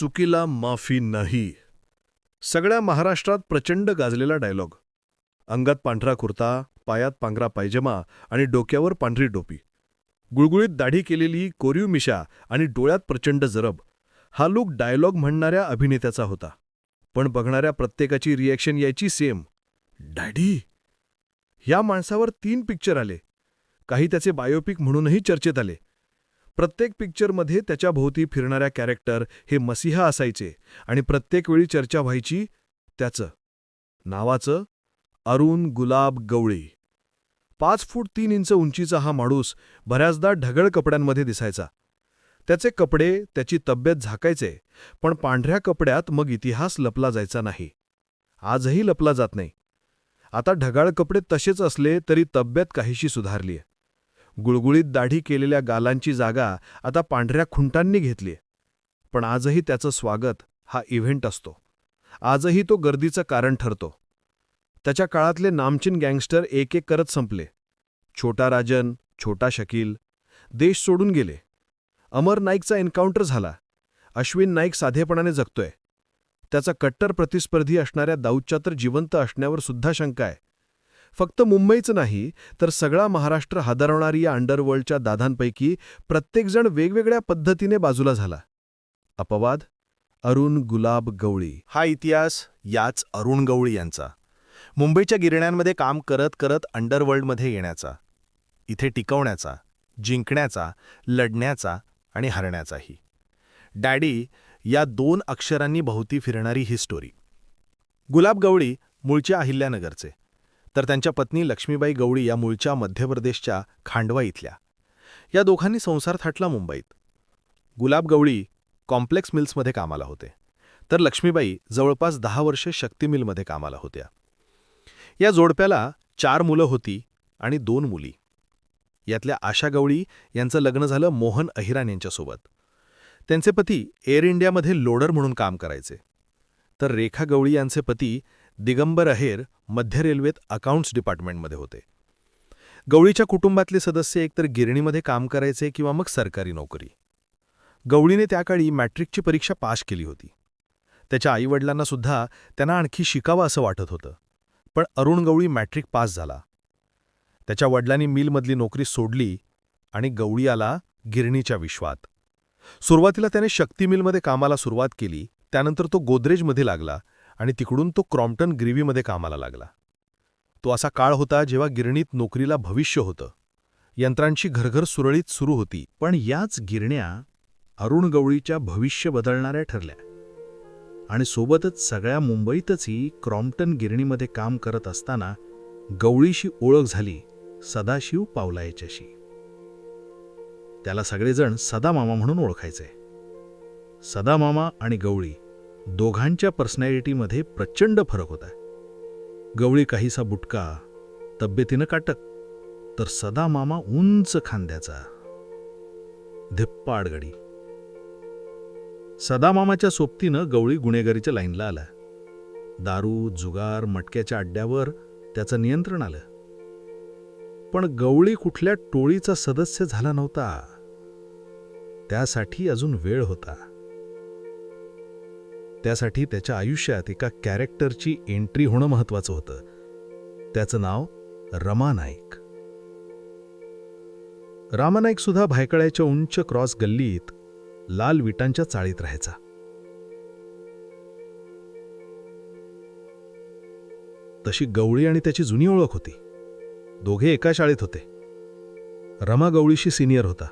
चुकीला माफी नाही. सगळ्या महाराष्ट्रात प्रचंड गाजलेला डायलॉग अंगात पांढरा कुर्ता पायात पांघरा पायजमा आणि डोक्यावर पांढरी टोपी. गुळगुळीत दाढी केलेली कोरीव मिशा आणि डोळ्यात प्रचंड जरब. हा लूक डायलॉग म्हणणाऱ्या अभिनेत्याचा होता. पण बघणाऱ्या प्रत्येकाची रिॲक्शन यायची सेम डॅडी या माणसावर तीन पिक्चर आले. काही त्याचे बायोपिक म्हणूनही चर्चेत आले. प्रत्येक पिक्चरमध्ये त्याच्या भोवती फिरणाऱ्या कॅरेक्टर हे मसिहा असायचे आणि प्रत्येक वेळी चर्चा व्हायची त्याचं. नावाचं अरुण गुलाब गवळी. पाच फूट तीन इंच उंचीचा हा माणूस बऱ्याचदा ढगळ कपड्यांमध्ये दिसायचा. त्याचे कपडे त्याची तब्येत झाकायचे पण पांढऱ्या कपड्यात मग इतिहास लपला जायचा नाही. आजही लपला जात नाही. आता ढगाळ कपडे तसेच असले तरी तब्येत काहीशी सुधारलीय. गुळगुळीत दाढी केलेल्या गालांची जागा आता पांढऱ्या खुंटांनी घेतली पण आजही त्याचं स्वागत हा इव्हेंट असतो. आजही तो गर्दीचं कारण ठरतो. त्याच्या काळातले नामचिन गँगस्टर एक एक करत संपले. छोटा राजन छोटा शकील देश सोडून गेले. अमर नाईकचा एन्काउंटर झाला. अश्विन नाईक साधेपणाने जगतोय. त्याचा कट्टर प्रतिस्पर्धी असणाऱ्या दाऊदच्या तर जिवंत असण्यावर सुद्धा शंका आहे. फक्त मुंबईचं नाही तर सगळा महाराष्ट्र हादरवणारी या अंडरवर्ल्डच्या दादांपैकी प्रत्येकजण वेगवेगळ्या पद्धतीने बाजूला झाला. अपवाद? अरुण गुलाब गवळी. हा इतिहास याच अरुण गवळी यांचा. मुंबईच्या गिरण्यांमध्ये काम करत करत अंडरवर्ल्डमध्ये येण्याचा इथे टिकवण्याचा जिंकण्याचा लढण्याचा आणि हरण्याचाही. डॅडी या दोन अक्षरांनी भोवती फिरणारी ही स्टोरी गुलाब गवळी मूळच्या अहिल्यानगरचे. तर त्यांच्या पत्नी लक्ष्मीबाई गवळी या मूळच्या मध्य प्रदेशच्या खांडवा इथल्या. या दोघांनी संसार थाटला मुंबईत. गुलाब गवळी कॉम्प्लेक्स मिल्समध्ये कामाला होते. तर लक्ष्मीबाई जवळपास दहा वर्षे शक्ती मिलमध्ये कामाला होत्या. या जोडप्याला चार मुलं होती आणि दोन मुली. यातल्या आशा गवळी यांचं लग्न झालं मोहन अहिरान यांच्यासोबत. त्यांचे पती एअर इंडियामध्ये लोडर म्हणून काम करायचे. तर रेखा गवळी यांचे पती दिगंबर अहेर मध्य रेल्वेत अकाउंट्स डिपार्टमेंटमध्ये होते. गवळीच्या कुटुंबातले सदस्य एकतर गिरणीमध्ये काम करायचे किंवा मग सरकारी नोकरी. गवळीने त्याकाळी मॅट्रिकची परीक्षा पास केली होती. त्याच्या आईवडिलांना सुद्धा त्यांना आणखी शिकावं असं वाटत होतं. पण अरुण गवळी मॅट्रिक पास झाला. त्याच्या वडिलांनी मिलमधली नोकरी सोडली आणि गवळी आला गिरणीच्या विश्वात. सुरुवातीला त्याने शक्ती मिलमध्ये कामाला सुरुवात केली त्यानंतर तो गोदरेजमध्ये लागला आणि तिकडून तो क्रॉम्प्टन ग्रेव्हीमध्ये कामाला लागला. तो असा काळ होता जेव्हा गिरणीत नोकरीला भविष्य होतं. यंत्रांची घरघर सुरळीत सुरू होती पण याच गिरण्या अरुण गवळीच्या भविष्य बदलणाऱ्या ठरल्या. आणि सोबतच सगळ्या मुंबईतचही क्रॉम्प्टन गिरणीमध्ये काम करत असताना गवळीशी ओळख झाली सदाशिव पावला याच्याशी त्याला सगळेजण सदामामा म्हणून ओळखायचे. सदामामा आणि गवळी दोघांच्या पर्सनॅलिटीमध्ये प्रचंड फरक होता गवळी काहीसा बुटका तब्येतीनं काटक तर सदामामा उंच खांद्याचा. धिप्पाड गडी. सदामामाच्या सोबतीनं गवळी गुन्हेगारीच्या लाईनला आला दारू जुगार मटक्याच्या अड्ड्यावर त्याचं नियंत्रण आलं. पण गवळी कुठल्या टोळीचा सदस्य झाला नव्हता. त्यासाठी अजून वेळ होता. त्यासाठी त्याच्या आयुष्यात एका कॅरेक्टरची एंट्री होणं महत्वाचं होतं. त्याचं नाव रमा नाईक. रामानाईक सुद्धा भायकळ्याच्या उंच क्रॉस गल्लीत लाल विटांच्या चाळीत राहायचा. तशी गवळी आणि त्याची जुनी ओळख होती. दोघे एका शाळेत होते. रमा गवळीशी सिनियर होता.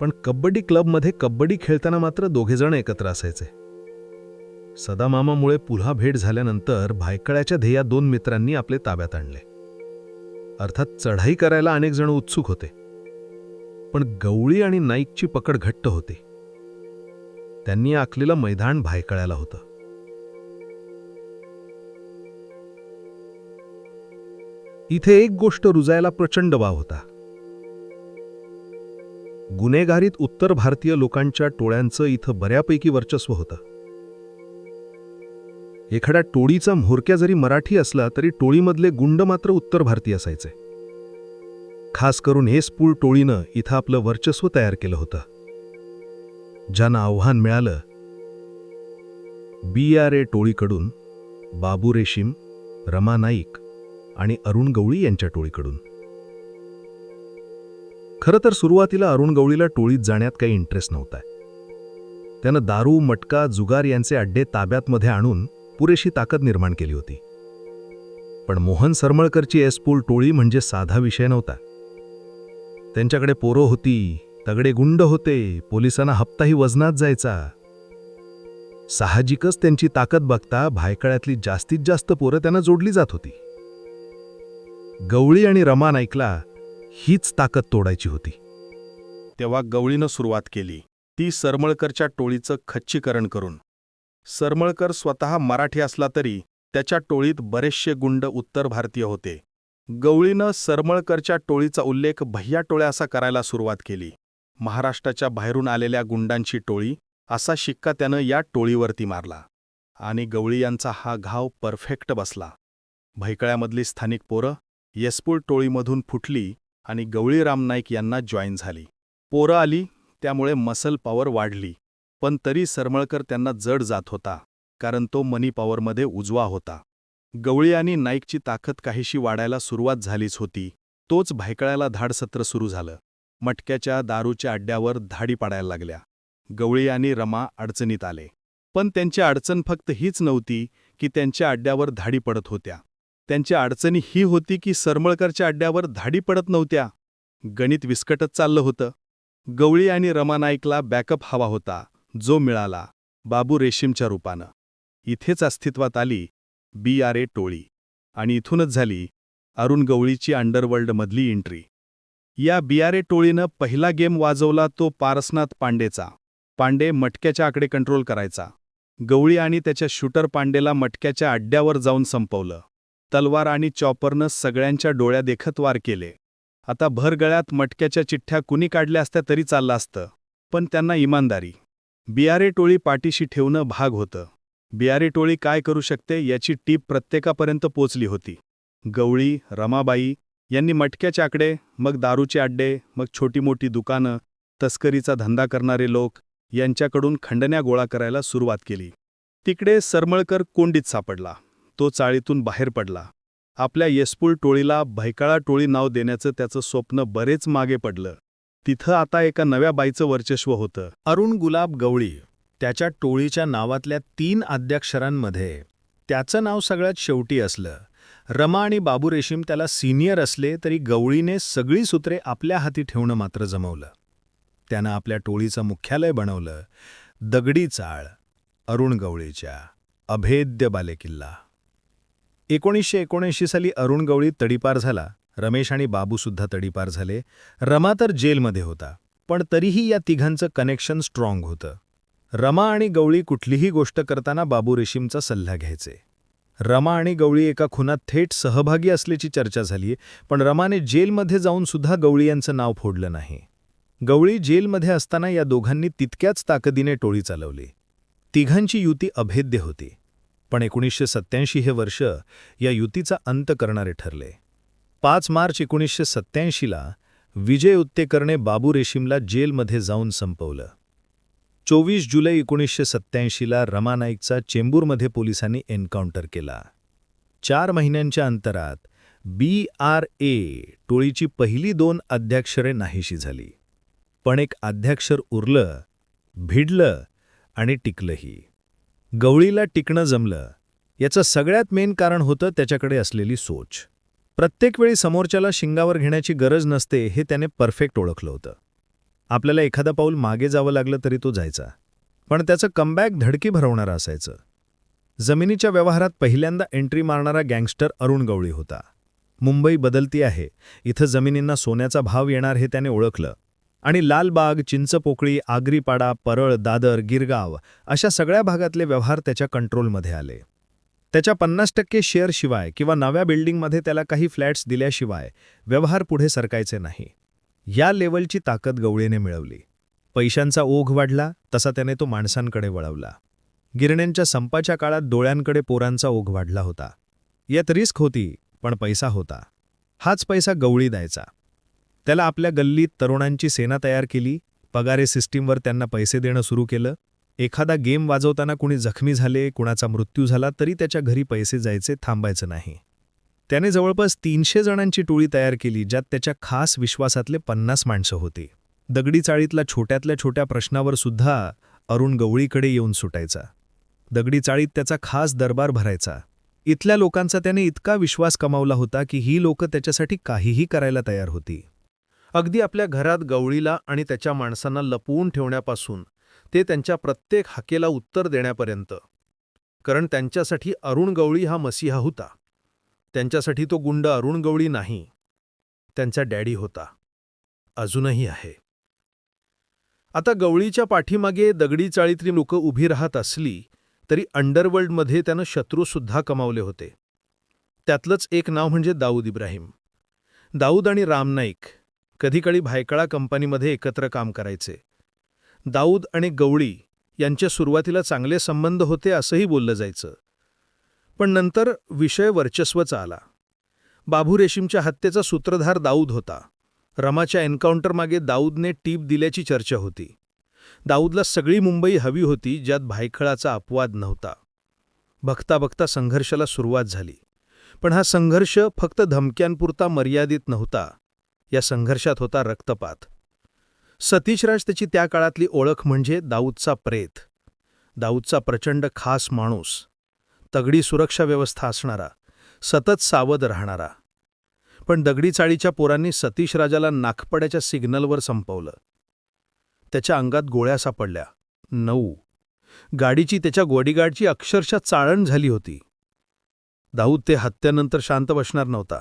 पण कबड्डी क्लबमध्ये कबड्डी खेळताना मात्र दोघेजण एकत्र असायचे. सदामामामुळे पुन्हा भेट झाल्यानंतर भायकळ्याच्या ध्येया दोन मित्रांनी आपले ताब्यात आणले. अर्थात चढाई करायला अनेक जण उत्सुक होते. पण गवळी आणि नाईकची पकड घट्ट होती. त्यांनी आखलेलं मैदान भायकळ्याला होतं. इथे एक गोष्ट रुजायला प्रचंड वाव होता. गुन्हेगारीत उत्तर भारतीय लोकांच्या टोळ्यांचं इथं बऱ्यापैकी वर्चस्व होतं. एखाद्या टोळीचा म्होरक्या जरी मराठी असला तरी टोळीमधले गुंड मात्र उत्तर भारतीय असायचे. खास करून हेसपूर टोळीनं इथं आपलं वर्चस्व तयार केलं होतं. ज्यांना आव्हान मिळालं बी आर ए टोळीकडून बाबू रेशीम रमा नाईक आणि अरुण गवळी यांच्या टोळीकडून. खरं तर सुरुवातीला अरुण गवळीला टोळीत जाण्यात काही इंटरेस्ट नव्हता. त्यानं दारू मटका जुगार यांचे अड्डे ताब्यातमध्ये आणून पुरेशी ताकद निर्माण केली होती. पण मोहन सरमळकरची एसपूल टोळी म्हणजे साधा विषय नव्हता. त्यांच्याकडे पोरं होती तगडे गुंड होते पोलिसांना हप्ताही वजनात जायचा. साहजिकच त्यांची ताकद बघता भायकळ्यातली जास्तीत जास्त पोरं त्यांना जोडली जात होती. गवळी आणि रमा नाईकला हीच ताकद तोडायची होती. तेव्हा गवळीनं सुरुवात केली ती सरमळकरच्या टोळीचं खच्चीकरण करून. सरमळकर स्वतः मराठी असला तरी त्याच्या टोळीत बरेचसे गुंड उत्तर भारतीय होते. गवळीनं सरमळकरच्या टोळीचा उल्लेख भय्या टोळ्या असा करायला सुरुवात केली. महाराष्ट्राच्या बाहेरून आलेल्या गुंडांची टोळी असा शिक्का त्यानं या टोळीवरती मारला. आणि गवळी यांचा हा घाव परफेक्ट बसला. भैकळ्यामधली स्थानिक पोरं येसपूळ टोळीमधून फुटली आणि गवळीराम नाईक यांना जॉईन झाली. पोरं आली त्यामुळे मसल पॉवर वाढली. पण तरी सरमळकर त्यांना जड जात होता कारण तो मनी पॉवरमध्ये उजवा होता. गवळी आणि नाईकची ताकद काहीशी वाढायला सुरुवात झालीच होती. तोच भायकळ्याला धाडसत्र सुरू झालं. मटक्याच्या दारूच्या अड्ड्यावर धाडी पाडायला लागल्या. गवळी आणि रमा अडचणीत आले. पण त्यांची अडचण फक्त हीच नव्हती की त्यांच्या अड्ड्यावर धाडी पडत होत्या. त्यांच्या अडचणी ही होती की सरमळकरच्या अड्ड्यावर धाडी पडत नव्हत्या. गणित विस्कटत चाललं होतं. गवळी आणि रमा नाईकला बॅकअप हवा होता. जो मिळाला बाबू रेशीमच्या रूपानं. इथेच अस्तित्वात आली बी आर ए टोळी. आणि इथूनच झाली अरुण गवळीची अंडरवर्ल्डमधली एंट्री. या बी आर ए टोळीनं पहिला गेम वाजवला तो पारसनाथ पांडेचा. पांडे मटक्याच्या आकडे कंट्रोल करायचा. गवळी आणि त्याच्या शूटर पांडेला मटक्याच्या अड्ड्यावर जाऊन संपवलं. तलवार आणि चॉपरनं सगळ्यांच्या डोळ्या देखत वार केले. आता भरगळ्यात मटक्याच्या चिठ्ठ्या कुणी काढल्या असत्या तरी चाललं असतं. पण त्यांना इमानदारी. बियारे टोळी पाठीशी ठेवणं भाग होतं. बियारे टोळी काय करू शकते याची टीप प्रत्येकापर्यंत पोचली होती. गवळी रमाबाई यांनी मटक्याचे आकडे मग दारूचे अड्डे मग छोटी मोठी दुकानं तस्करीचा धंदा करणारे लोक यांच्याकडून खंडण्या गोळा करायला सुरुवात केली. तिकडे सरमळकर कोंडीत सापडला. तो चाळीतून बाहेर पडला. आपल्या येसपूल टोळीला भैकाळा टोळी नाव देण्याचं त्याचं स्वप्न बरेच मागे पडलं. तिथं आता एका नव्या बाईचं वर्चस्व होतं. अरुण गुलाब गवळी त्याच्या टोळीच्या नावातल्या तीन आद्याक्षरांमध्ये त्याचं नाव सगळ्यात शेवटी असलं. रमा आणि बाबू रेशीम त्याला सिनियर असले तरी गवळीने सगळी सूत्रे आपल्या हाती ठेवणं मात्र जमवलं. त्यानं आपल्या टोळीचं मुख्यालय बनवलं. दगडी चाळ अरुण गवळीच्या अभेद्य बालेकिल्ला. एकोणीसशे एकोणऐंशी साली अरुण गवळी तडीपार झाला. रमेश आणि बाबूसुद्धा तडीपार झाले. रमा तर जेलमध्ये होता पण तरीही या तिघांचं कनेक्शन स्ट्रॉंग होतं. रमा आणि गवळी कुठलीही गोष्ट करताना बाबू रेशीमचा सल्ला घ्यायचे. रमा आणि गवळी एका खुनात थेट सहभागी असल्याची चर्चा झाली पण रमाने जेलमध्ये जाऊन सुद्धा गवळी यांचं नाव फोडलं नाही. गवळी जेलमध्ये असताना या दोघांनी तितक्याच ताकदीने टोळी चालवली. तिघांची युती अभेद्य होती पण एकोणीसशे सत्त्याऐंशी हे वर्ष या युतीचा अंत करणारे ठरले. पाच मार्च एकोणीसशे सत्त्याऐंशीला विजय उत्तेकरने बाबू रेशीमला जेलमध्ये जाऊन संपवलं. चोवीस जुलै एकोणीसशे सत्त्याऐंशीला रमा नाईकचा चेंबूरमध्ये पोलिसांनी एन्काउंटर केला. चार महिन्यांच्या अंतरात बी आर ए टोळीची पहिली दोन अध्यक्षरे नाहीशी झाली. पण एक अध्यक्षर उरलं भिडलं आणि टिकलंही. गवळीला टिकणं जमलं याचं सगळ्यात मेन कारण होतं त्याच्याकडे असलेली सोच. प्रत्येक वेळी समोरच्याला शिंगावर घेण्याची गरज नसते हे त्याने परफेक्ट ओळखलं होतं. आपल्याला एखादा पाऊल मागे जावं लागलं तरी तो जायचा. पण त्याचं कमबॅक धडकी भरवणारं असायचं. जमिनीच्या व्यवहारात पहिल्यांदा एंट्री मारणारा गँगस्टर अरुण गवळी होता. मुंबई बदलती आहे. इथं जमिनींना सोन्याचा भाव येणार हे त्याने ओळखलं. आणि लालबाग चिंचपोकळी आगरीपाडा परळ दादर गिरगाव अशा सगळ्या भागातले व्यवहार त्याच्या कंट्रोलमध्ये आले. त्याच्या पन्नास टक्के शेअरशिवाय किंवा नव्या बिल्डिंगमध्ये त्याला काही फ्लॅट्स दिल्याशिवाय व्यवहार पुढे सरकायचे नाही. या लेवलची ताकद गवळीने मिळवली. पैशांचा ओघ वाढला तसा त्याने तो माणसांकडे वळवला. गिरण्यांच्या संपाच्या काळात डोळ्यांकडे पोरांचा ओघ वाढला होता. यात रिस्क होती पण पैसा होता. हाच पैसा गवळी द्यायचा. त्याला आपल्या गल्लीत तरुणांची सेना तयार केली पगारे सिस्टीमवर त्यांना पैसे देणं सुरू केलं एखादा गेम वाजवताना कुणी जखमी झाले कुणाचा मृत्यू झाला तरी त्याच्या घरी पैसे जायचे थांबायचं नाही. त्याने जवळपास तीनशे जणांची टोळी तयार केली ज्यात त्याच्या खास विश्वासातले पन्नास माणसं होती. दगडी चाळीतला छोट्यातल्या छोट्या प्रश्नावर सुद्धा अरुण गवळीकडे येऊन सुटायचा. दगडी चाळीत त्याचा खास दरबार भरायचा. इथल्या लोकांचा त्याने इतका विश्वास कमावला होता की ही लोक त्याच्यासाठी काहीही करायला तयार होती. अगदी आपल्या घरात गवळीला आणि त्याच्या माणसांना लपवून ठेवण्यापासून ते त्यांच्या प्रत्येक हाकेला उत्तर देण्यापर्यंत. कारण त्यांच्यासाठी अरुण गवळी हा मसिहा होता. त्यांच्यासाठी तो गुंड अरुण गवळी नाही. त्यांचा डॅडी होता. अजूनही आहे. आता गवळीच्या पाठीमागे दगडी चाळीतली लोकं उभी राहत असली तरी अंडरवर्ल्डमध्ये त्यानं शत्रूसुद्धा कमावले होते. त्यातलंच एक नाव म्हणजे दाऊद इब्राहिम. दाऊद आणि राम नाईक कधीकाळी भायकळा कंपनीमध्ये एकत्र काम करायचे. दाऊद आणि गवळी यांच्या सुरुवातीला चांगले संबंध होते असंही बोललं जायचं. पण नंतर विषय वर्चस्वचा आला. बाबू रेशीमच्या हत्येचा सूत्रधार दाऊद होता. रमाच्या एन्काउंटरमागे दाऊदने टीप दिल्याची चर्चा होती. दाऊदला सगळी मुंबई हवी होती ज्यात भायखळाचा अपवाद नव्हता. बघता बघता संघर्षाला सुरुवात झाली. पण हा संघर्ष फक्त धमक्यांपुरता मर्यादित नव्हता. या संघर्षात होता रक्तपात. सतीशराज त्याची त्या काळातली ओळख म्हणजे दाऊदचा प्रेत. दाऊदचा प्रचंड खास माणूस. तगडी सुरक्षा व्यवस्था असणारा सतत सावध राहणारा. पण दगडी चाळीच्या पोरांनी सतीशराजाला नागपड्याच्या सिग्नलवर संपवलं. त्याच्या अंगात गोळ्या सापडल्या. नऊ. गाडीची त्याच्या बॉडीगार्डची अक्षरशः चाळण झाली होती. दाऊद ते हत्यानंतर शांत बसणार नव्हता.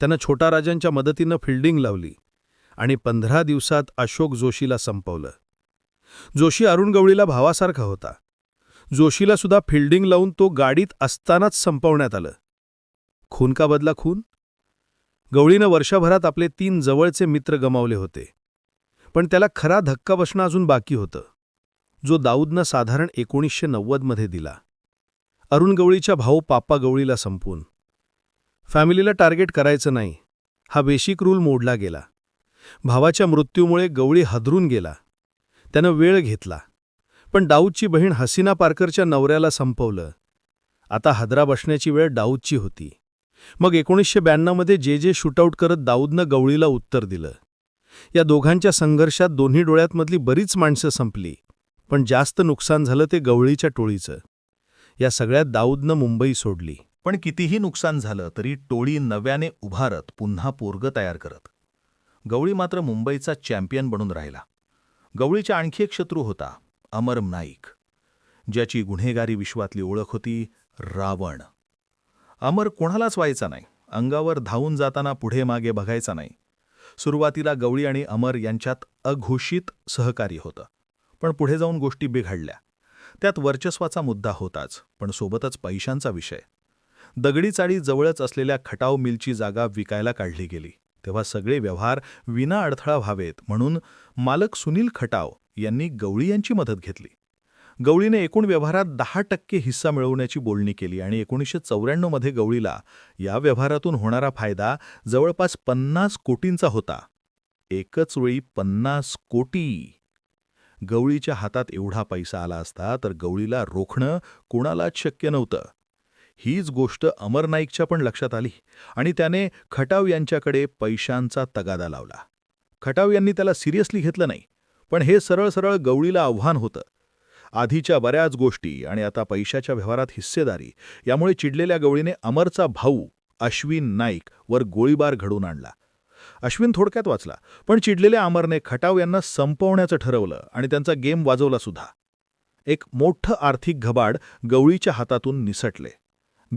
त्यानं छोटा राजांच्या मदतीनं फिल्डिंग लावली. आणि पंधरा दिवसात अशोक जोशीला संपवलं. जोशी अरुण गवळीला भावासारखा होता. जोशीला सुद्धा फिल्डिंग लावून तो गाडीत असतानाच संपवण्यात आलं. खून का बदला खून? गवळीनं वर्षभरात आपले तीन जवळचे मित्र गमावले होते. पण त्याला खरा धक्का बसणं अजून बाकी होतं. जो दाऊदनं साधारण एकोणीसशे नव्वदमध्ये दिला. अरुण गवळीच्या भाऊ पापा गवळीला संपून. फॅमिलीला टार्गेट करायचं नाही. हा बेसिक रूल मोडला गेला. भावाच्या मृत्यूमुळे गवळी हदरून गेला. त्यानं वेळ घेतला. पण दाऊदची बहीण हसीना पारकरच्या नवऱ्याला संपवलं. आता हदरा बसण्याची वेळ दाऊदची होती. मग एकोणीसशे ब्याण्णवमध्ये जे जे शूटआउट करत दाऊदनं गवळीला उत्तर दिलं. या दोघांच्या संघर्षात दोन्ही डोळ्यातमधली बरीच माणसं संपली. पण जास्त नुकसान झालं ते गवळीच्या टोळीचं. या सगळ्यात दाऊदनं मुंबई सोडली. पण कितीही नुकसान झालं तरी टोळी नव्याने उभारत पुन्हा पोरगं तयार करत. गवळी मात्र मुंबईचा चॅम्पियन बनून राहिला. गवळीचा आणखी एक शत्रू होता अमर नाईक. ज्याची गुन्हेगारी विश्वातली ओळख होती रावण. अमर कोणालाच व्हायचा नाही अंगावर धावून जाताना पुढे मागे बघायचा नाही. सुरुवातीला गवळी आणि अमर यांच्यात अघोषित सहकार्य होतं पण पुढे जाऊन गोष्टी बिघडल्या. त्यात वर्चस्वाचा मुद्दा होताच पण सोबतच पैशांचा विषय. दगडी चाळी जवळच असलेल्या खटाव मिलची जागा विकायला काढली गेली. तेव्हा सगळे व्यवहार विना अडथळा व्हावेत म्हणून मालक सुनील खटाव यांनी गवळी यांची मदत घेतली. गवळीने एकूण व्यवहारात दहा टक्के हिस्सा मिळवण्याची बोलणी केली आणि एकोणीसशे चौऱ्याण्णवमध्ये गवळीला या व्यवहारातून होणारा फायदा जवळपास पन्नास कोटींचा होता. एकच वेळी पन्नास कोटी. गवळीच्या हातात एवढा पैसा आला असता तर गवळीला रोखणं कोणालाच शक्य नव्हतं. हीच गोष्ट अमर नाईकच्या पण लक्षात आली आणि त्याने खटाव यांच्याकडे पैशांचा तगादा लावला. खटाव यांनी त्याला सिरियसली घेतलं नाही पण हे सरळ सरळ गवळीला आव्हान होतं. आधीच्या बऱ्याच गोष्टी आणि आता पैशाच्या व्यवहारात हिस्सेदारी यामुळे चिडलेल्या गवळीने अमरचा भाऊ अश्विन नाईक वर गोळीबार घडवून आणला. अश्विन थोडक्यात वाचला पण चिडलेल्या अमरने खटाव यांना संपवण्याचं ठरवलं आणि त्यांचा गेम वाजवला सुद्धा. एक मोठं आर्थिक घबाड गवळीच्या हातातून निसटले.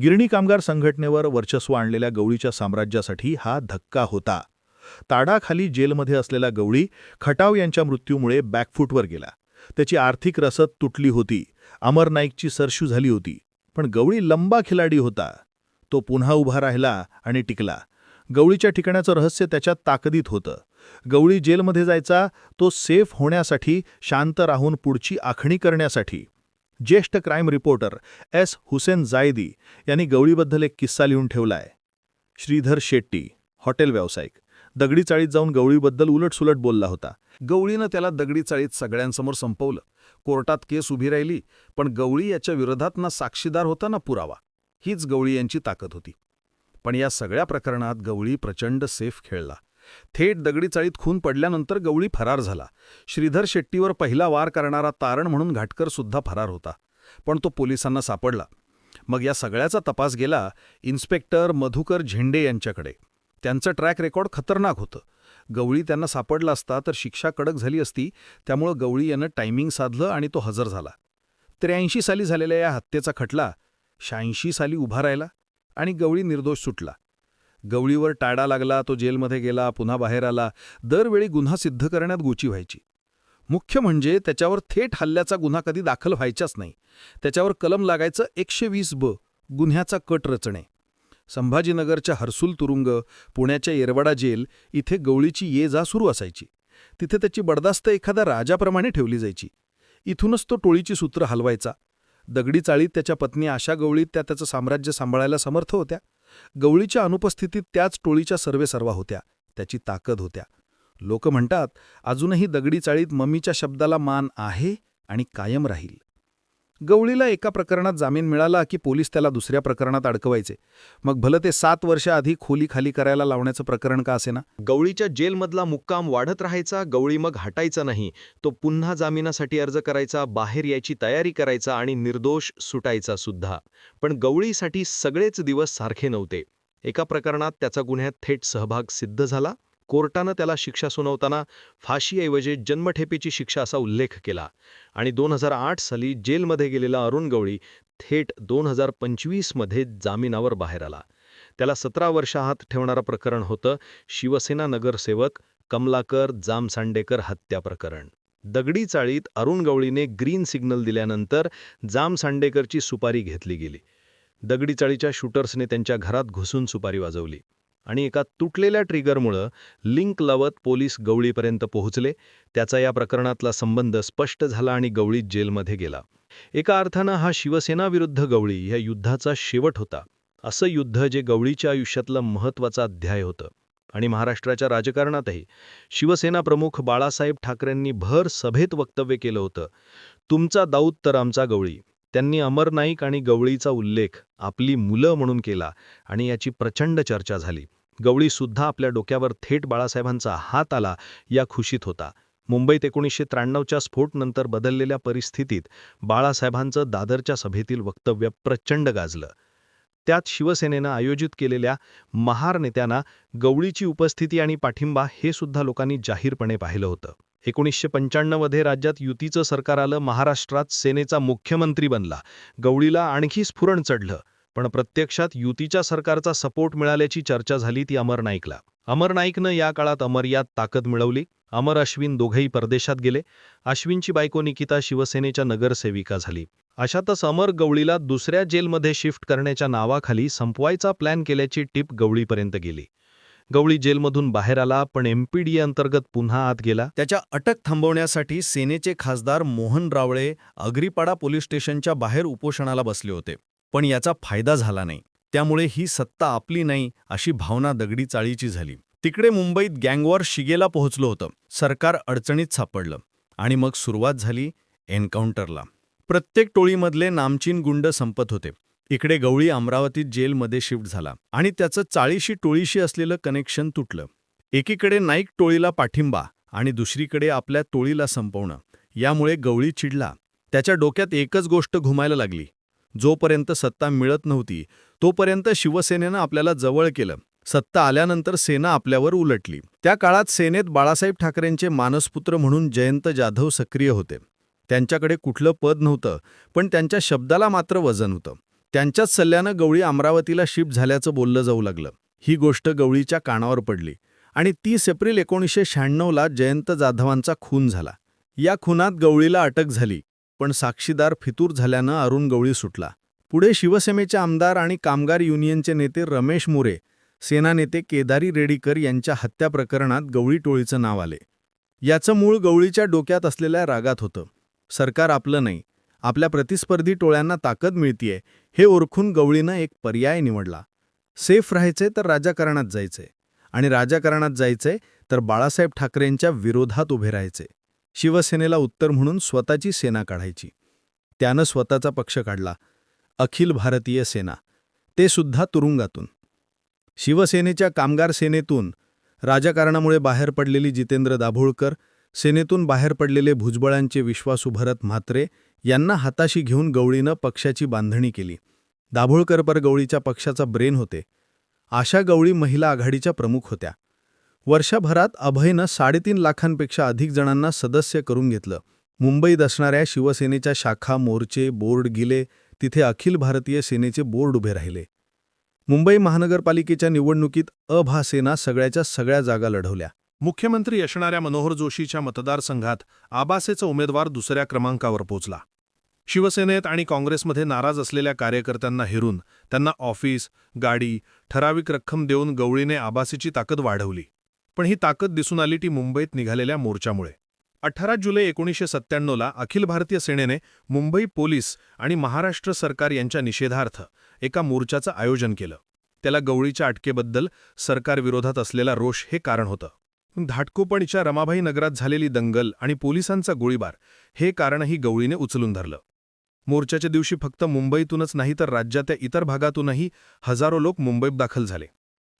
गिरणी कामगार संघटनेवर वर्चस्व आणलेल्या गवळीच्या साम्राज्यासाठी हा धक्का होता. ताडाखाली जेलमध्ये असलेला गवळी खटाव यांच्या मृत्यूमुळे बॅकफूटवर गेला. त्याची आर्थिक रसद तुटली होती. अमर नाईकची सरशू झाली होती. पण गवळी लंबा खिलाडी होता. तो पुन्हा उभा राहिला आणि टिकला. गवळीच्या ठिकाणाचं रहस्य त्याच्या ताकदीत होतं. गवळी जेलमध्ये जायचा तो सेफ होण्यासाठी शांत राहून पुढची आखणी करण्यासाठी ज्येष्ठ crime reporter S Hussain Zaidi यांनी गवळीबद्दल एक किस्सा लिहून ठेवलाय. श्रीधर शेट्टी हॉटेल व्यावसायिक. दगडी चाळीत जाऊन गवळीबद्दल उलटसुलट बोलला होता. गवळीनं त्याला दगडी चाळीत सगळ्यांसमोर संपवलं. कोर्टात केस उभी राहिली पण गवळी याच्या विरोधात ना साक्षीदार होता ना पुरावा. हीच गवळी यांची ताकद होती. पण या सगळ्या प्रकरणात गवळी प्रचंड सेफ खेळला. थेट दगडी चाळीत खून पडल्यानंतर गवळी फरार झाला. श्रीधर शेट्टीवर पहिला वार करणारा तारण म्हणून घाटकर सुद्धा फरार होता पण तो पोलिसांना सापडला. मग या सगळ्याचा तपास गेला इन्स्पेक्टर मधुकर झेंडे यांच्याकडे. त्यांचं ट्रॅक रेकॉर्ड खतरनाक होतं. गवळी त्यांना सापडला असता तर शिक्षा कडक झाली असती त्यामुळं गवळी यानं टायमिंग साधलं आणि तो हजर झाला. त्र्याऐंशी साली झालेल्या या हत्येचा खटला शहाऐंशी साली उभा राहिला आणि गवळी निर्दोष सुटला. गवळीवर टाडा लागला तो जेलमध्ये गेला पुन्हा बाहेर आला. दरवेळी गुन्हा सिद्ध करण्यात गुची व्हायची. मुख्य म्हणजे त्याच्यावर थेट हल्ल्याचा गुन्हा कधी दाखल व्हायचाच नाही. त्याच्यावर कलम लागायचं एकशे वीस ब गुन्ह्याचा कट रचणे. संभाजीनगरच्या हर्सुल तुरुंग पुण्याच्या येरवाडा जेल इथे गवळीची ये जा सुरू असायची. तिथे त्याची बडदास्त एखाद्या राजाप्रमाणे ठेवली जायची. इथूनच तो टोळीची सूत्र हलवायचा. दगडी चाळीत त्याच्या पत्नी आशा गवळीत त्या त्याचं साम्राज्य सांभाळायला समर्थ होत्या. गवळीच्या अनुपस्थितीत त्याच टोळीच्या सर्वेसर्वा होत्या. त्याची ताकद होत्या. लोक म्हणतात अजूनही दगडी चाळीत मम्मीच्या शब्दाला मान आहे आणि कायम राहील. गवळीला एका प्रकरणात जामीन मिळाला की पोलीस त्याला दुसऱ्या प्रकरणात अडकवायचे. मग भलं ते सात वर्ष आधी खोली खाली करायला लावण्याचं प्रकरण का असे ना गवळीच्या जेलमधला मुक्काम वाढत राहायचा गवळी मग हटायचा नाही. तो पुन्हा जामिनासाठी अर्ज करायचा बाहेर यायची तयारी करायचा आणि निर्दोष सुटायचा सुद्धा. पण गवळीसाठी सगळेच दिवस सारखे नव्हते. एका प्रकरणात त्याचा गुन्ह्यात थेट सहभाग सिद्ध झाला. कोर्टानं त्याला शिक्षा सुनावताना फाशीऐवजी जन्मठेपेची शिक्षा असा उल्लेख केला. आणि दोन हजार आठ साली जेलमध्ये गेलेला अरुण गवळी थेट दोन हजार पंचवीसमध्ये जामिनावर बाहेर आला. त्याला सतरा वर्ष हात ठेवणारं प्रकरण होतं शिवसेना नगरसेवक कमलाकर जामसांडेकर हत्या प्रकरण. दगडी चाळीत अरुण गवळीने ग्रीन सिग्नल दिल्यानंतर जामसांडेकरची सुपारी घेतली गेली. दगडी चाळीच्या शूटर्सने त्यांच्या घरात घुसून सुपारी वाजवली. आणि एका तुटलेल्या ट्रिगरमुळं लिंक लावत पोलीस गवळीपर्यंत पोहोचले. त्याचा या प्रकरणातला संबंध स्पष्ट झाला आणि गवळी जेलमध्ये गेला. एका अर्थानं हा शिवसेना विरुद्ध गवळी या युद्धाचा शेवट होता. असं युद्ध जे गवळीच्या आयुष्यातलं महत्त्वाचा अध्याय होतं. आणि महाराष्ट्राच्या राजकारणातही शिवसेना प्रमुख बाळासाहेब ठाकरेंनी भर सभेत वक्तव्य केलं होतं. तुमचा दाऊद तर आमचा गवळी. त्यांनी अमर नाईक आणि गवळीचा उल्लेख आपली मुलं म्हणून केला आणि याची प्रचंड चर्चा झाली. गवळीसुद्धा आपल्या डोक्यावर थेट बाळासाहेबांचा हात आला या खुशीत होता. मुंबईत एकोणीसशे त्र्याण्णवच्या स्फोटनंतर बदललेल्या परिस्थितीत बाळासाहेबांचं दादरच्या सभेतील वक्तव्य प्रचंड गाजलं. त्यात शिवसेनेनं आयोजित केलेल्या महार नेत्यांना गवळीची उपस्थिती आणि पाठिंबा हे सुद्धा लोकांनी जाहीरपणे पाहिलं होतं. एकोणीसशे पंच्याण्णवमध्ये राज्यात युतीचं सरकार आलं महाराष्ट्रात सेनेचा मुख्यमंत्री बनला. गवळीला आणखी स्फुरण चढलं. पण प्रत्यक्षात युतीच्या सरकारचा सपोर्ट मिळाल्याची चर्चा झाली ती अमर नाईकला. अमर नाईकनं या काळात अमर्याद ताकद मिळवली. अमर अश्विन दोघेही परदेशात गेले. अश्विनची बायको निकिता शिवसेनेच्या नगरसेविका झाली. अशातच अमर गवळीला दुसऱ्या जेलमध्ये शिफ्ट करण्याच्या नावाखाली संपवायचा प्लॅन केल्याची टिप गवळीपर्यंत गेली. गवळी जेलमधून बाहेर आला पण एमपीडी अंतर्गत पुन्हा आत गेला. त्याच्या अटक थांबवण्यासाठी सेनेचे खासदार मोहन रावळे अग्रीपाडा पोलीस स्टेशनच्या बाहेर उपोषणाला बसले होते. पण याचा फायदा झाला नाही. त्यामुळे ही सत्ता आपली नाही अशी भावना दगडी चाळीची झाली. तिकडे मुंबईत गँगवॉर शिगेला पोहोचलं होतं. सरकार अडचणीत सापडलं. आणि मग सुरुवात झाली एन्काउंटरला. प्रत्येक टोळीमधले नामचीन गुंड संपत होते. इकडे गवळी अमरावतीत जेलमध्ये शिफ्ट झाला आणि त्याचं चाळीशी टोळीशी असलेलं कनेक्शन तुटलं. एकीकडे नाईक टोळीला पाठिंबा आणि दुसरीकडे आपल्या टोळीला संपवणं. यामुळे गवळी चिडला. त्याच्या डोक्यात एकच गोष्ट घुमायला लागली. जोपर्यंत सत्ता मिळत नव्हती तोपर्यंत शिवसेनेनं आपल्याला जवळ केलं. सत्ता आल्यानंतर सेना आपल्यावर उलटली. त्या काळात सेनेत बाळासाहेब ठाकरेंचे मानसपुत्र म्हणून जयंत जाधव सक्रिय होते. त्यांच्याकडे कुठलं पद नव्हतं पण त्यांच्या शब्दाला मात्र वजन होतं. त्यांच्याच सल्ल्यानं गवळी अमरावतीला शिफ्ट झाल्याचं बोललं जाऊ लागलं. ही गोष्ट गवळीच्या कानावर पडली आणि तीस एप्रिल एकोणीसशे शहाण्णवला जयंत जाधवांचा खून झाला. या खुनात गवळीला अटक झाली पण साक्षीदार फितूर झाल्यानं अरुण गवळी सुटला. पुढे शिवसेनेचे आमदार आणि कामगार युनियनचे नेते रमेश मोरे सेना नेते केदारी रेडीकर यांच्या हत्या प्रकरणात गवळी टोळीचं नाव आले. याचं मूळ गवळीच्या डोक्यात असलेल्या रागात होतं. सरकार आपलं नाही. आपल्या प्रतिस्पर्धी टोळ्यांना ताकद मिळतीये. हे ओळखून गवळीनं एक पर्याय निवडला. सेफ राहायचे तर राजकारणात जायचे. आणि राजकारणात जायचे तर बाळासाहेब ठाकरेंच्या विरोधात उभे राहायचे. शिवसेनेला उत्तर म्हणून स्वतःची सेना काढायची. त्यानं स्वतःचा पक्ष काढला. अखिल भारतीय सेना. ते सुद्धा तुरुंगातून. शिवसेनेच्या कामगार सेनेतून राजकारणामुळे बाहेर पडलेली जितेंद्र दाभोळकर सेनेतून बाहेर पडलेले भुजबळांचे विश्वासुभरत म्हात्रे यांना हाताशी घेऊन गवळीनं पक्षाची बांधणी केली. दाभोळकर पर गवळीच्या पक्षाचा ब्रेन होते. आशा गवळी महिला आघाडीच्या प्रमुख होत्या. वर्षभरात अभयनं साडेतीन लाखांपेक्षा अधिक जणांना सदस्य करून घेतलं. मुंबईत असणाऱ्या शिवसेनेच्या शाखा मोर्चे बोर्ड गिले तिथे अखिल भारतीय सेनेचे बोर्ड उभे राहिले. मुंबई महानगरपालिकेच्या निवडणुकीत अभासेना सगळ्याच्या सगळ्या जागा लढवल्या. मुख्यमंत्री असणाऱ्या मनोहर जोशीच्या मतदारसंघात आबासेचा उमेदवार दुसऱ्या क्रमांकावर पोचला. शिवसेनेत आणि काँग्रेसमध्ये नाराज असलेल्या कार्यकर्त्यांना हिरून त्यांना ऑफिस गाडी ठराविक रक्कम देऊन गवळीने आभासीची ताकद वाढवली. पण ही ताकद दिसून आली ती मुंबईत निघालेल्या मोर्चामुळे. अठरा जुलै एकोणीसशे सत्त्याण्णवला अखिल भारतीय सेनेने मुंबई पोलीस आणि महाराष्ट्र सरकार यांच्या निषेधार्थ एका मोर्चाचं आयोजन केलं. त्याला गवळीच्या अटकेबद्दल सरकारविरोधात असलेला रोष हे कारण होतं. धाटकोपणीच्या रमाबाई नगरात झालेली दंगल आणि पोलिसांचा गोळीबार हे कारणही गवळीने उचलून धरलं. मोर्चाच्या दिवशी फक्त मुंबईतूनच नाही तर राज्याच्या इतर भागातूनही हजारो लोक मुंबईत दाखल झाले.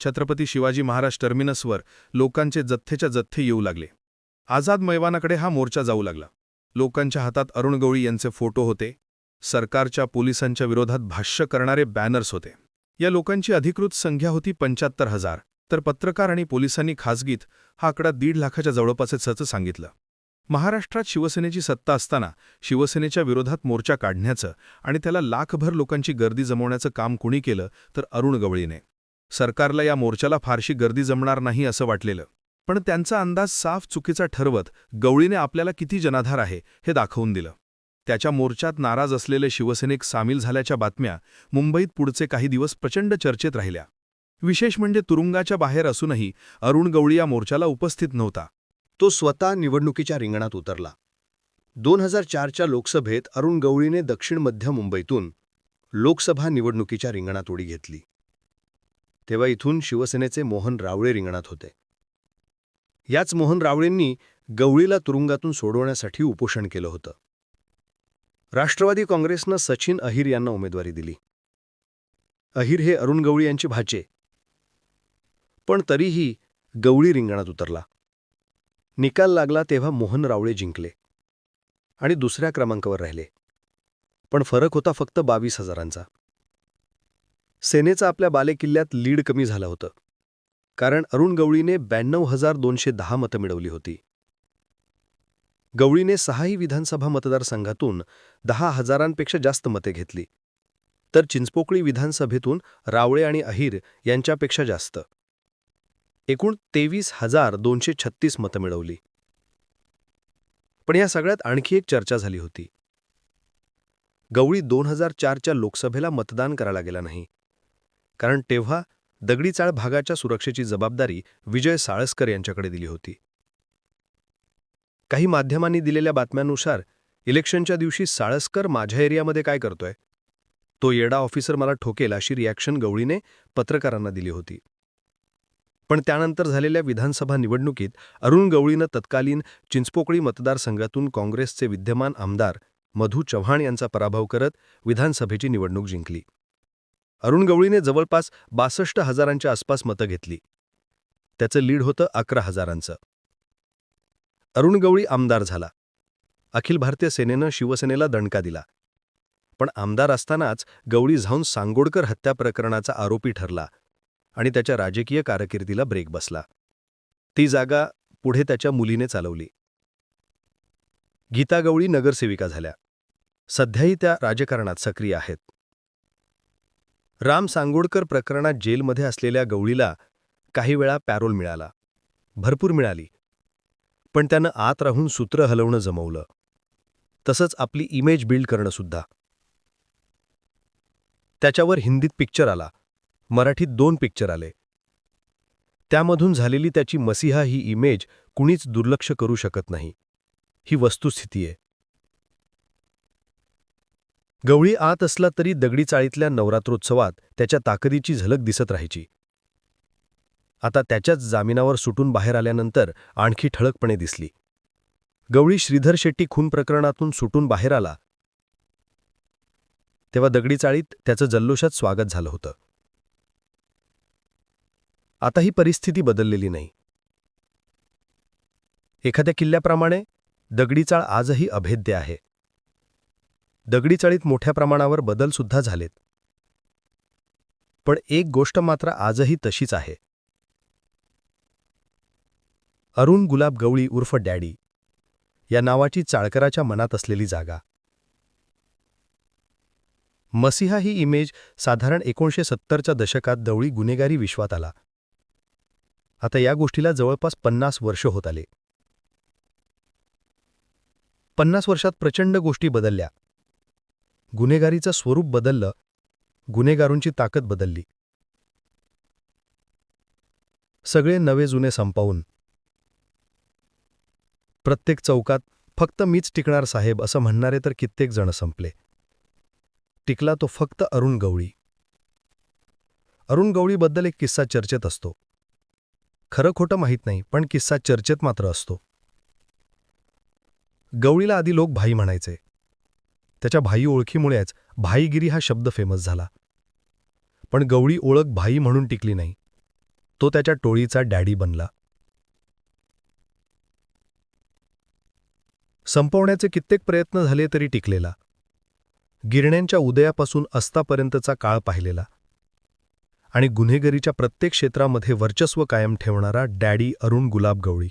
छत्रपती शिवाजी महाराज टर्मिनसवर लोकांचे जथ्थेच्या जथ्थे येऊ लागले. आझाद मैवानाकडे हा मोर्चा जाऊ लागला. लोकांच्या हातात अरुण गवळी यांचे फोटो होते. सरकारच्या पोलिसांच्या विरोधात भाष्य करणारे बॅनर्स होते. या लोकांची अधिकृत संख्या होती पंच्याहत्तर हजार तर पत्रकार आणि पोलिसांनी खासगीत हा आकडा दीड लाखाच्या जवळपासच सांगितलं. महाराष्ट्रात शिवसेनेची सत्ता असताना शिवसेनेच्या विरोधात मोर्चा काढण्याचं आणि त्याला लाखभर लोकांची गर्दी जमवण्याचं काम कुणी केलं तर अरुण गवळीने. सरकारला या मोर्चाला फारशी गर्दी जमणार नाही असं वाटलेलं. पण त्यांचा अंदाज साफ चुकीचा ठरवत गवळीने आपल्याला किती जनाधार आहे हे दाखवून दिलं. त्याच्या मोर्चात नाराज असलेले शिवसैनिक सामील झाल्याच्या बातम्या मुंबईत पुढचे काही दिवस प्रचंड चर्चेत राहिल्या. विशेष म्हणजे तुरुंगाच्या बाहेर असूनही अरुण गवळी या मोर्चाला उपस्थित नव्हता. तो स्वतः निवडणुकीच्या रिंगणात उतरला. दोन हजार चारच्या लोकसभेत अरुण गवळीने दक्षिण मध्य मुंबईतून लोकसभा निवडणुकीच्या रिंगणात उडी घेतली. तेव्हा इथून शिवसेनेचे मोहन रावळे रिंगणात होते. याच मोहन रावळेंनी गवळीला तुरुंगातून सोडवण्यासाठी उपोषण केलं होतं. राष्ट्रवादी काँग्रेसनं सचिन अहिर यांना उमेदवारी दिली. अहिर हे अरुण गवळी यांचे भाचे. पण तरीही गवळी रिंगणात उतरला. निकाल लागला तेव्हा मोहन रावळे जिंकले आणि दुसऱ्या क्रमांकावर राहिले. पण फरक होता फक्त बावीस हजारांचा. सेनेचा आपल्या बालेकिल्ल्यात लीड कमी झालं होतं. कारण अरुण गवळीने ब्याण्णव हजार दोनशे दहा मतं मिळवली होती. गवळीने सहाही विधानसभा मतदारसंघातून दहा हजारांपेक्षा जास्त मते घेतली. तर चिंचपोकळी विधानसभेतून रावळे आणि अहिर यांच्यापेक्षा जास्त. एकूण तेवीस हजार दोनशे छत्तीस मतं मिळवली. पण या सगळ्यात आणखी एक चर्चा झाली होती. गवळी दोन हजार चारच्या लोकसभेला मतदान करायला गेला नाही. कारण तेव्हा दगडीचाळ भागाच्या सुरक्षेची जबाबदारी विजय साळसकर यांच्याकडे दिली होती. काही माध्यमांनी दिलेल्या बातम्यांनुसार इलेक्शनच्या दिवशी साळसकर माझ्या एरियामध्ये काय करतोय? तो येडा ऑफिसर मला ठोकेल अशी रिॲक्शन गवळीने पत्रकारांना दिली होती. पण त्यानंतर झालेल्या विधानसभा निवडणुकीत अरुण गवळीनं तत्कालीन चिंचपोकळी मतदारसंघातून काँग्रेसचे विद्यमान आमदार मधू चव्हाण यांचा पराभव करत विधानसभेची निवडणूक जिंकली. अरुण गवळीने जवळपास बासष्ट हजारांच्या आसपास मतं घेतली. त्याचं लीड होतं अकरा हजारांचं. अरुण गवळी आमदार झाला. अखिल भारतीय सेनेनं शिवसेनेला दणका दिला. पण आमदार असतानाच गवळी जाऊन सांगोडकर हत्या प्रकरणाचा आरोपी ठरला. आणि त्याच्या राजकीय कारकिर्दीला ब्रेक बसला. ती जागा पुढे त्याच्या मुलीने चालवली. गीता गवळी नगरसेविका झाल्या. सध्याही त्या राजकारणात सक्रिय आहेत. राम सांगोडकर प्रकरणात जेलमध्ये असलेल्या गवळीला काही वेळा पॅरोल मिळाला. भरपूर मिळाली. पण त्यानं आत राहून सूत्र हलवणं जमवलं. तसंच आपली इमेज बिल्ड करणं सुद्धा. त्याच्यावर हिंदीत पिक्चर आला. मराठीत दोन पिक्चर आले. त्यामधून झालेली त्याची मसिहा ही इमेज कुणीच दुर्लक्ष करू शकत नाही. ही वस्तुस्थिती आहे. गवळी आत असला तरी दगडी चाळीतल्या नवरात्रोत्सवात त्याच्या ताकदीची झलक दिसत राहायची. आता त्याच्याच जामिनावर सुटून बाहेर आल्यानंतर आणखी ठळकपणे दिसली. गवळी श्रीधर शेट्टी खून प्रकरणातून सुटून बाहेर आला. तेव्हा दगडी चाळीत त्याचं जल्लोषात स्वागत झालं होतं. आता ही परिस्थिती बदललेली नाही. एखाद्या किल्ल्याप्रमाणे दगडी चाळ आजही अभेद्य आहे. दगडी चाळीत मोठ्या प्रमाणावर बदल सुद्धा झालेत. पण एक गोष्ट मात्र आजही तशीच आहे. अरुण गुलाब गवळी उर्फ डॅडी या नावाची चाळकराच्या मनात असलेली जागा. मसिहा ही इमेज साधारण एकोणीशे सत्तरच्या दशकात दवळी गुन्हेगारी विश्वात आला. आता या गोष्टीला जवळपास पन्नास वर्ष होत आले. पन्नास वर्षात प्रचंड गोष्टी बदलल्या. गुन्हेगारीचं स्वरूप बदललं गुन्हेगारूंची ताकद बदलली. सगळे नवे जुने संपवून प्रत्येक चौकात फक्त मीच टिकणार साहेब असं म्हणणारे तर कित्येक जण संपले. टिकला तो फक्त अरुण गवळी. अरुण गवळीबद्दल एक किस्सा चर्चेत असतो. खरं खोटं माहीत नाही पण किस्सा चर्चेत मात्र असतो. गवळीला आधी लोक भाई म्हणायचे. त्याच्या भाई ओळखीमुळेच भाईगिरी हा शब्द फेमस झाला. पण गवळी ओळख भाई म्हणून टिकली नाही. तो त्याच्या टोळीचा डॅडी बनला. संपवण्याचे कित्येक प्रयत्न झाले तरी टिकलेला. गिरण्यांच्या उदयापासून अस्तापर्यंतचा काळ पाहिलेला. आणि गुन्हेगारीच्या प्रत्येक क्षेत्रामध्ये वर्चस्व कायम ठेवणारा डॅडी अरुण गुलाब गवळी